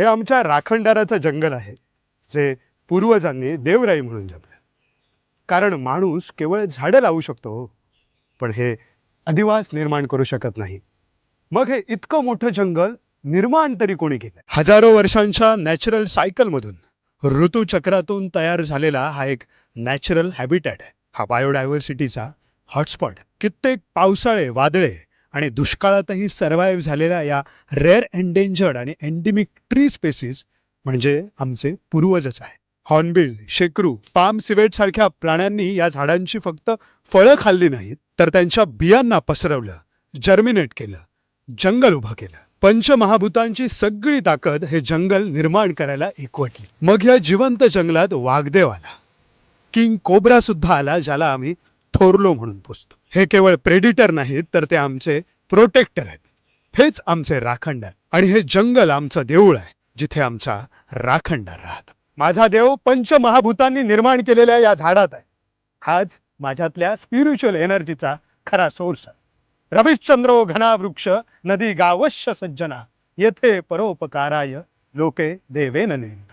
हे आमच्या राखणदाराचं जंगल आहे जे पूर्वजांनी देवराई म्हणून जपलं. कारण माणूस केवळ झाडं लावू शकतो पण हे अधिवास निर्माण करू शकत नाही. मग हे इतकं मोठं जंगल निर्माण तरी कोणी केलं हजारो वर्षांच्या नॅचरल सायकलमधून ऋतूचक्रातून तयार झालेला हा एक नॅचरल हॅबिटॅट आहे. हा बायोडायव्हर्सिटीचा हॉटस्पॉट कित्येक पावसाळे वादळे आणि दुष्काळातही सर्व्हाइव्ह झालेल्या या रेअर एंडेंजर्ड आणि एंडेमिक ट्री स्पेसिस म्हणजे आमचे पूर्वजच आहे हॉर्नबिल शेकरू पाम सिवेट सारख्या प्राण्यांनी या झाडांची फक्त फळं खाल्ली नाहीत तर त्यांच्या बियांना पसरवलं जर्मिनेट केलं जंगल उभं केलं. पंचमहाभूतांची सगळी ताकद हे जंगल निर्माण करायला एकवटली. मग या जिवंत जंगलात वाघदेव आला. किंग कोब्रा सुद्धा आला ज्याला आम्ही थोरलो म्हणून पोचतो हे केवळ प्रेडिटर नाहीत तर ते आमचे प्रोटेक्टर आहेत. हेच आमचे राखणदार आणि हे जंगल आमचं देऊळ आहे जिथे आमचा राखणदार राहत. माझा देव पंचमहाभूतांनी निर्माण केलेल्या या झाडात आहे. हाच माझ्यातल्या स्पिरिच्युअल एनर्जीचा खरा सोर्स आहे. रविश्चंद्रो घना वृक्ष नदी गावश्य सज्जना येथे परोपकाराय लोके देवेन नेमका